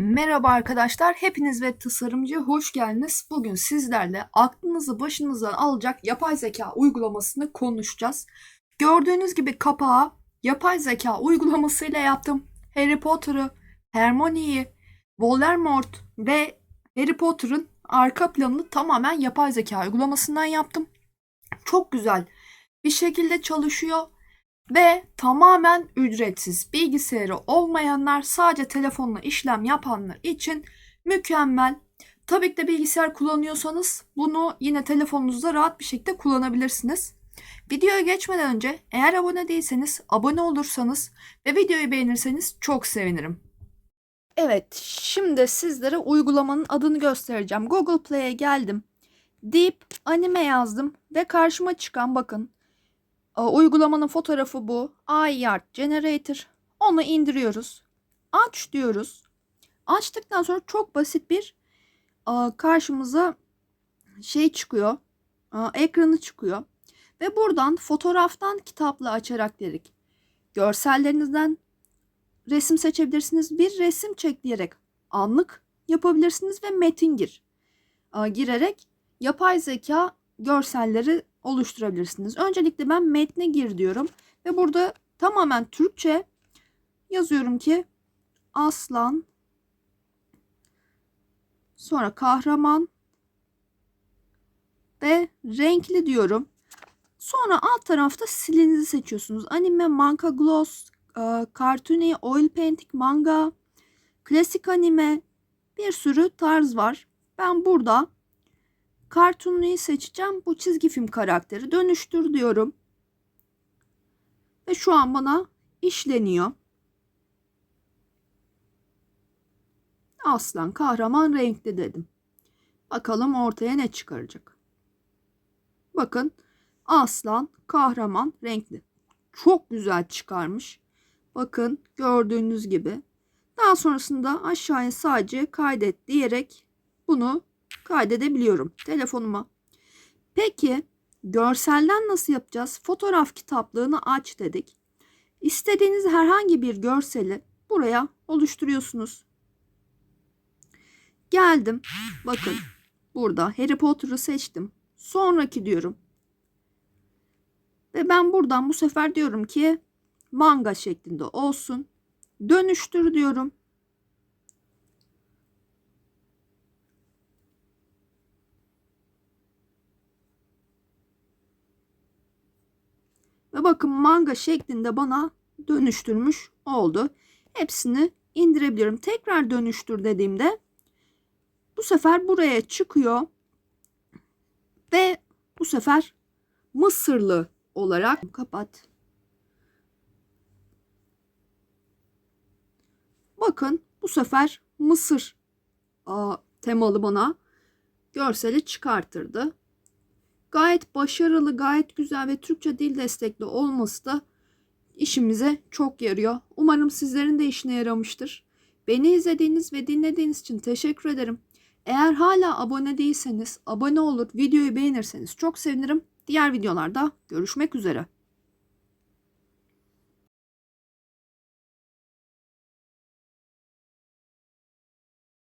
Merhaba arkadaşlar, hepiniz web tasarımcıya hoş geldiniz. Bugün sizlerle aklınızı başınızdan alacak yapay zeka uygulamasını konuşacağız. Gördüğünüz gibi kapağı yapay zeka uygulamasıyla yaptım. Harry Potter'ı, Hermione'yi, Voldemort ve Harry Potter'ın arka planını tamamen yapay zeka uygulamasından yaptım. Çok güzel bir şekilde çalışıyor ve tamamen ücretsiz. Bilgisayarı olmayanlar sadece telefonla işlem yapanlar için mükemmel. Tabii ki de bilgisayar kullanıyorsanız bunu yine telefonunuzda rahat bir şekilde kullanabilirsiniz. Videoya geçmeden önce eğer abone değilseniz abone olursanız ve videoyu beğenirseniz çok sevinirim. Evet, şimdi sizlere uygulamanın adını göstereceğim. Google Play'e geldim. Deep Anime yazdım ve karşıma çıkan bakın Uygulamanın fotoğrafı bu. iArt Generator. Onu indiriyoruz. Aç diyoruz. Açtıktan sonra çok basit bir karşımıza şey çıkıyor. Ekranı çıkıyor. Ve buradan fotoğraftan kitapla açarak dedik. Görsellerinizden resim seçebilirsiniz. Bir resim çek diyerek anlık yapabilirsiniz ve metin gir. Girerek yapay zeka görselleri oluşturabilirsiniz. Öncelikle ben metne gir diyorum ve burada tamamen Türkçe yazıyorum ki aslan sonra kahraman ve renkli diyorum. Sonra alt tarafta silinizi seçiyorsunuz. Anime, manga, gloss, e, cartoony, oil painting, manga, klasik anime bir sürü tarz var. Ben burada Cartoon'u seçeceğim. Bu çizgi film karakteri. Dönüştür diyorum. Ve şu an bana işleniyor. Aslan kahraman renkli dedim. Bakalım ortaya ne çıkaracak. Bakın aslan kahraman renkli. Çok güzel çıkarmış. Bakın gördüğünüz gibi. Daha sonrasında aşağıya sadece kaydet diyerek bunu kaydedebiliyorum telefonuma. Peki görselden nasıl yapacağız? Fotoğraf kitaplığını aç dedik. İstediğiniz herhangi bir görseli buraya oluşturuyorsunuz. Geldim. Bakın burada Harry Potter'ı seçtim. Sonraki diyorum. Ve ben buradan bu sefer diyorum ki manga şeklinde olsun. Dönüştür diyorum. Ve bakın manga şeklinde bana dönüştürmüş oldu. Hepsini indirebiliyorum. Tekrar dönüştür dediğimde bu sefer buraya çıkıyor. Ve bu sefer Mısırlı olarak kapat. Bakın bu sefer Mısır a, temalı bana görseli çıkartırdı. Gayet başarılı, gayet güzel ve Türkçe dil destekli olması da işimize çok yarıyor. Umarım sizlerin de işine yaramıştır. Beni izlediğiniz ve dinlediğiniz için teşekkür ederim. Eğer hala abone değilseniz abone olur, videoyu beğenirseniz çok sevinirim. Diğer videolarda görüşmek üzere.